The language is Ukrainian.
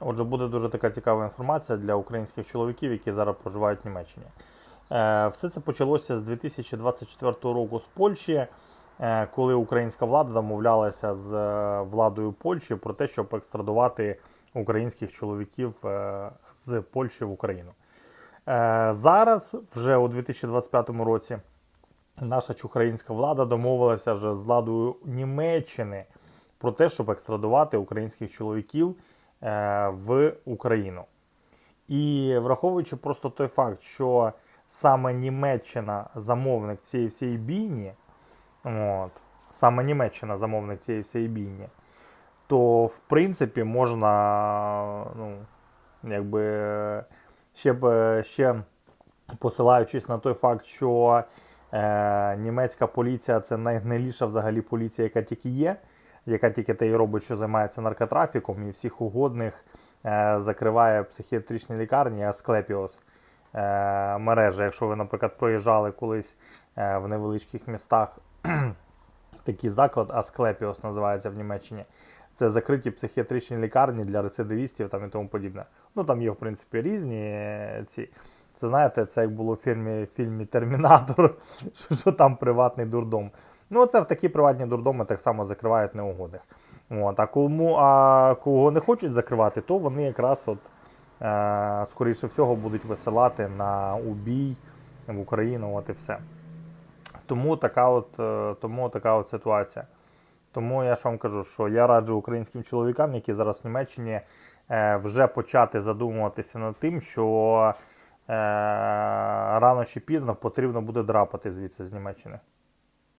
Отже, буде дуже така цікава інформація для українських чоловіків, які зараз проживають в Німеччині. Е, Все це почалося з 2024 року з Польщі, е, коли українська влада домовлялася з е, владою Польщі про те, щоб екстрадувати українських чоловіків з Польщі в Україну. Зараз, вже у 2025 році, наша чухраїнська влада домовилася вже з владою Німеччини про те, щоб екстрадувати українських чоловіків в Україну. І враховуючи просто той факт, що саме Німеччина замовник цієї всієї бійні, от, саме Німеччина замовник цієї всієї бійні, то в принципі можна, ну, якби ще, б- ще посилаючись на той факт, що е, німецька поліція це найгниліша взагалі поліція, яка тільки є, яка тільки те й робить, що займається наркотрафіком, і всіх угодних е, закриває психіатричні лікарні, Асклепіос е, мережа. Якщо ви, наприклад, проїжджали колись е, в невеличких містах такий заклад, Асклепіос називається в Німеччині. Це закриті психіатричні лікарні для рецидивістів там і тому подібне. Ну там є, в принципі, різні е, ці. Це знаєте, це як було в фільмі, фільмі Термінатор, що там приватний дурдом. Ну, це в такі приватні дурдоми так само закривають неугодних. От, а кому а кого не хочуть закривати, то вони якраз от, е, скоріше всього будуть висилати на убій в Україну, от і все. Тому така от, е, тому така от ситуація. Тому я ж вам кажу, що я раджу українським чоловікам, які зараз в Німеччині, е, вже почати задумуватися над тим, що е, рано чи пізно потрібно буде драпати звідси з Німеччини.